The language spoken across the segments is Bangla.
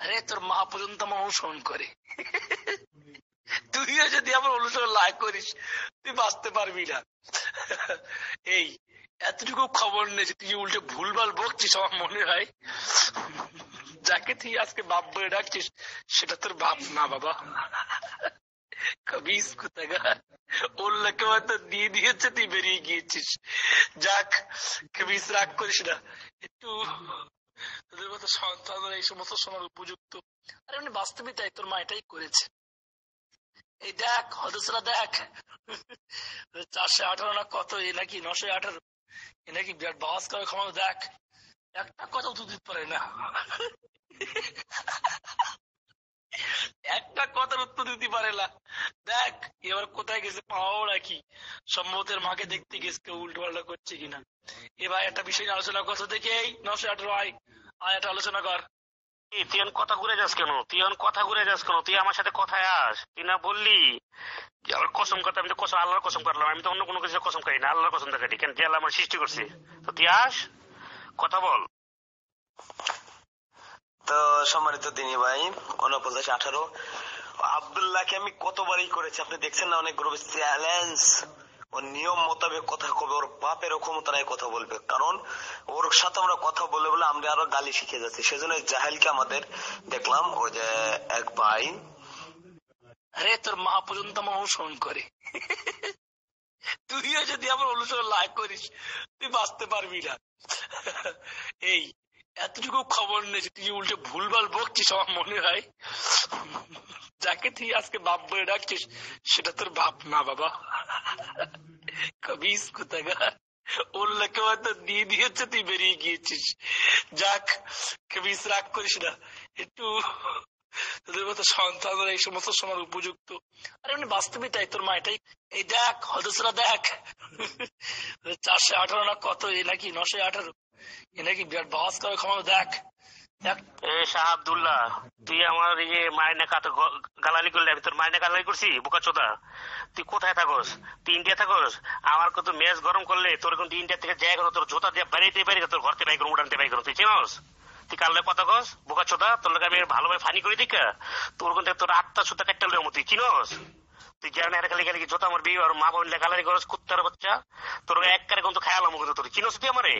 আরে, তোর মা পর্যন্ত আমার অনুসরণ করে। তুইও যদি আমার অনুসরণ লাইক করিস, তুই বাঁচতে পারবি না। এই, এতটুকু খবর নেই তুই উল্টে ভুলভাল বকছিস আমার মনে হয়। যাকে তুই আজকে বাপ বলে ডাকছিস, সেটা তোর বাপ না, বাবা। কবিস কোথাকার ওর লোকে হয়তো দিয়ে দিয়েছে, তুই বেরিয়ে গিয়েছিস। যাক কবিস রাগ করিস না। একটু তোদের মতো সন্তানরা এই সমস্ত সময় উপযুক্ত। আরে এমনি বাস্তবিক তাই, তোর মা এটাই করেছে। এই দেখ, হদসরা দেখ। চারশো আঠারো না কত, এ নাকি নশো আঠারো। এ নাকি বিরাট বাস করে ক্ষমতা দেখ। একটা কথা উত্তর দিতে পারে না। একটা কথার উত্তর দিতে পারে না। দেখ, এবার কোথায় গেছে পাওয়াও নাকি? সম্ভবতের মাকে দেখতে গেছে উল্টো পাল্টা করছে কিনা। এবার একটা বিষয় আলোচনা করতে দেখে এই নশো আঠারো আয়। আয় একটা আলোচনা কর। তুই কথা ঘুরে যাস কেন? তুই কথা ঘুরে যাস কেন? তুই আমার সাথে কথায় আস। তুই না বললি যে আমার কসম কথা আমি তো কসম, আল্লাহর কসম করলাম। আমি তো অন্য কোনো কিছু কসম খাই না, আল্লাহর কসম দেখাটি কেন? আমার সৃষ্টি করছে। তো তুই আস, কথা বল। তো সম্মানিত দিনী ভাই, উনপঞ্চাশ আঠারো। আবদুল্লাহকে আমি কতবারই করেছি, আপনি দেখছেন না? অনেক গ্রুপে চ্যালেঞ্জ ও নিয়ম মোতাবেক কথা কবে, ওর বাপেরও ক্ষমতা নাই কথা বলবে। কারণ ওর সাথে আমরা কথা বলে বলে আমরা আরও গালি শিখে যাচ্ছি। সেজন্য জাহেলকে আমাদের দেখলাম ওই যে এক ভাই। আরে, তোর মা পর্যন্ত আমার অনুসরণ করে। তুইও যদি আমার অনুসরণ লাইক করিস, তুই বাঁচতে পারবি না। এই, এতটুকু খবর নেই তুই উল্টে ভুলভাল বকছিস আমার মনে হয়, যাকে তুই আজকে বাপ বলে ডাকছিস, সেটা তোর বাপ না বাবা। তুই বেরিয়ে গিয়েছিস। যাক রাগ করিস না। একটু তোদের মতো সন্তানরা এই সমস্ত সময় উপযুক্ত। আরে এমনি বাস্তবিক তাই, তোর মা এটাই। এই দেখ, হদসরা দেখ। চারশো আঠারো না কত, এ নাকি নশো আঠারো। এ নাকি বিরাট বাস করে ক্ষমতা দেখ। শাহ তুই আমার এই যে মায়ের কাতে গালালি আমি তোর মায়ের গালালি করছি চোদা। তুই কোথায় তুই ইন্ডিয়া আমার কত মেজ গরম করলে, তোর কিন্তু ইন্ডিয়া থেকে করো তোর জোতা দিয়ে তোর ঘর থেকে বাই করো উড়ানতে তুই তুই কথা কস? চোদা, তোর লোক আমি ভালোভাবে ফানি করে দিকা তোর কিন্তু তোর আত্মা সুতা কাটতে মতো তুই চিনস? তুই জানে আর খালি খালি জোতা আমার বিয়ে, আর মা বোন গালালি করস, কুত্তার বাচ্চা। তোর এক কারে কিন্তু খায়ালাম কিন্তু তোর, চিনস তুই আমারে?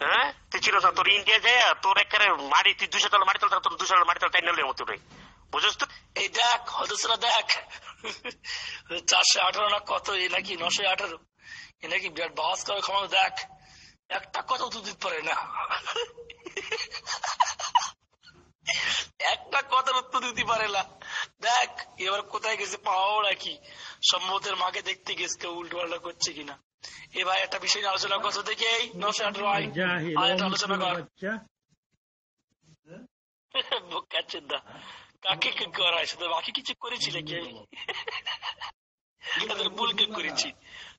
হ্যাঁ? তুই ছিল তোর ইন্ডিয়া তোর একেবারে মাটি তুই দুশো তলা তলা তোর দুশো তলা তলা তাই নেলে মতো রে তো? এই দেখ, হদসরা দেখ। চারশো আঠারো না কত? এ নাকি নশো আঠারো? এ নাকি বিরাট বাস করে দেখ। একটা কথা উত্তর দিতে পারে না। একটা কথার উত্তর দিতে পারে না। দেখ, এবার কোথায় গেছে পাওয়াও কি সম্ভবতের মাকে দেখতে গেছে উল্টো পাল্টা করছে কিনা। এবার একটা বিষয় নিয়ে আলোচনা করতে দেখে একটা আলোচনা কর। বোকাচ্ছেন কাকে কি করায়? শুধু বাকি কিছু করেছিলে কে? তোর বোনকে করেছি।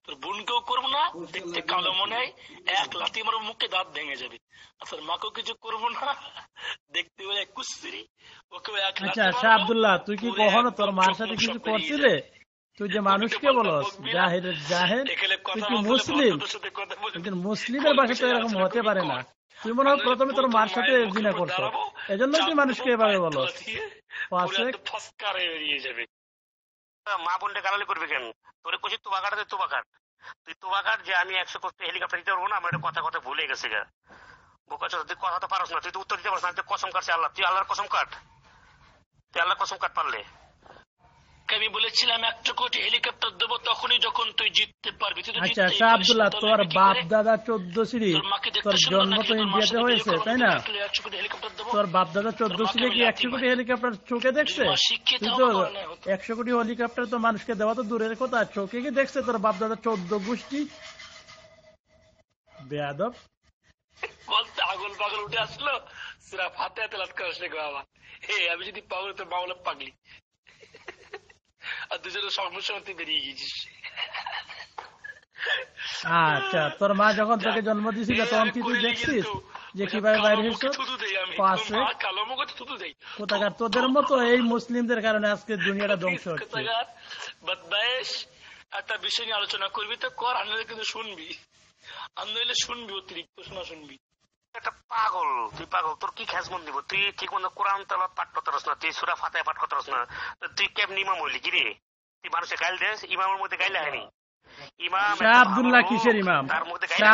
তোর বোনকেও করব না দেখতে কালো মনে এক লাথি আমার মুখে দাঁত ভেঙে যাবে। আর তোর মাকেও কিছু করব না দেখতে বলে কুস্তিরি। ওকেও এক আচ্ছা আব্দুল্লাহ তুই কি কখনো তোর মার সাথে কিছু করছিলে। তুই যে মানুষকে বলস জাহেদের জাহেদ এখানে তুই কি মুসলিম? একজন মুসলিমের বাসা তো এরকম হতে পারে না। তুই মনে হয় প্রথমে তোর মার সাথে জিনা করছ এজন্যই তুই মানুষকে এভাবে বলস। মা বোনটা গালালি করবে কেন? তোর কুচি তুবা কাটাতে তুবা কাট তুই তুবা কাট যে আমি একশো করতে হেলিকপ্টার দিতে পারব না আমার কথা কথা ভুলে গেছে গা। বোকা তুই কথা তো পারস না তুই তো উত্তর দিতে পারস না তুই কসম কাটছে আল্লাহ। তুই আল্লাহর কসম কাট। তুই আল্লাহর কসম কাট পারলে। আমি বলেছিলাম একটা কোটি হেলিকপ্টার দেবো তখনই যখন তুই জিততে পারবি। তুই আচ্ছা শাহ আব্দুল্লাহ তোর বাপ দাদা চোদ্দ সিঁড়ি তোর জন্ম তো ইন্ডিয়াতে হয়েছে তাই না? একশো কোটি হেলিকপ্টার তোর বাপ দাদা চোদ্দ আমি কি একশো কোটি হেলিকপ্টার চোখে দেখছে? তুই তো একশো কোটি হেলিকপ্টার তো মানুষকে দেওয়া তো দূরের কথা চোখে কি দেখছে তোর বাপ দাদা চোদ্দ গোষ্ঠী? বেয়াদব। বলতে আগল পাগল উঠে আসলো সিরা ফাতে হাতে লাত করে আসলে বাবা হে আমি যদি পাগল তো বাংলা পাগলি। আর দুজনের সংমিশ্রণ বেরিয়ে গেছিস আচ্ছা তোর মা যখন তোকে জন্ম দিয়েছিল তখন কি তুই দেখছিস যে কীভাবে বাইরে হয়েছ পাশে কালো মুখে থুতু দেই। কোথাকার? তোদের মতো এই মুসলিমদের কারণে আজকে দুনিয়াটা ধ্বংস হচ্ছে। একটা বিষয় নিয়ে আলোচনা করবি তো কর আনলে কিন্তু শুনবি। আর নইলে শুনবি অতিরিক্ত শোনা শুনবি। একটা পাগল তুই পাগল তোর কি মন দিব? তুই ঠিক মতো কোরআন তালাত পাঠ করতে পারস না তুই সুরা ফাতায় পাঠ করতে পারস না তুই কেমনি ইমাম হইলি কি রে তুই মানুষের গাইল দেস ইমামের মধ্যে গাইলে হয়নি? ইমাম শাহ আব্দুল্লাহ কিসের ইমাম?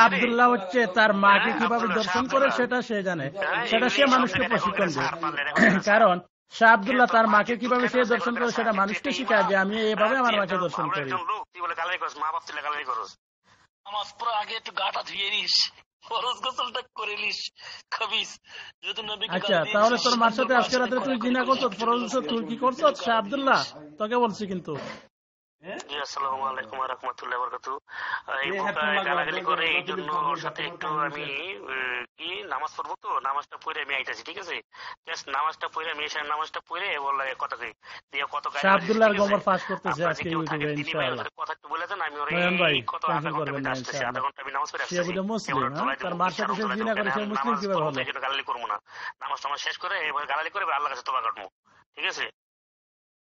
আব্দুল্লাহ হচ্ছে তার মাকে হ্যাঁ, কীভাবে দর্শন করে সেটা সে জানে। হ্যাঁ, সেটা সে মানুষকে প্রশিক্ষণ দেয়। কারণ শাহ আব্দুল্লাহ তার মাকে কীভাবে সে দর্শন করে সেটা মানুষকে শেখায় যে আমি এভাবে আমার মাকে দর্শন করি। লোক তুই বলে গালারি করস। মা বাপ তুই গালারি করস নামাজ পড়ার আগে একটু গাটা ধুয়ে নিস। ফরজ গোসলটা করে নিস খাবিস। যদি নবী আচ্ছা তাহলে তোর মার সাথে আজকে রাতে তুই জিনা করছ ফরজ গোসল তুই কি করছ? শাহ আব্দুল্লাহ তোকে বলছি কিন্তু। জি আসসালামু আলাইকুম ওয়া রাহমাতুল্লাহি ওয়া বারাকাতুহু। এই বোকায় গালাগালি করে এই জন্য ওর সাথে একটু আমি কি নামাজ পড়ব তো নামাজটা পড়ে আমি আইতাছি ঠিক আছে জাস্ট নামাজটা পড়ে আমি এসে নামাজটা পড়ে বললাম কথা কই দিয়ে কত গালি আব্দুল্লাহর? গোমর ফাঁস করতেছে আজকে ইউটিউবে ইনশাআল্লাহ কথা একটু বলে দেন, আমি ওর কত আধা ঘণ্টা আমি আসতেছি, আধা ঘণ্টা আমি নামাজ পড়ে সে আসতেছি। বুঝে মুসলিম, হ্যাঁ? তার মার সাথে সে জিনা দেবো, করে, সে মুসলিম কীভাবে হলো? গালাগালি করব না নামাজ টামাজ শেষ করে এবার গালাগালি করে আল্লাহ কাছে তোবা কাটবো ঠিক আছে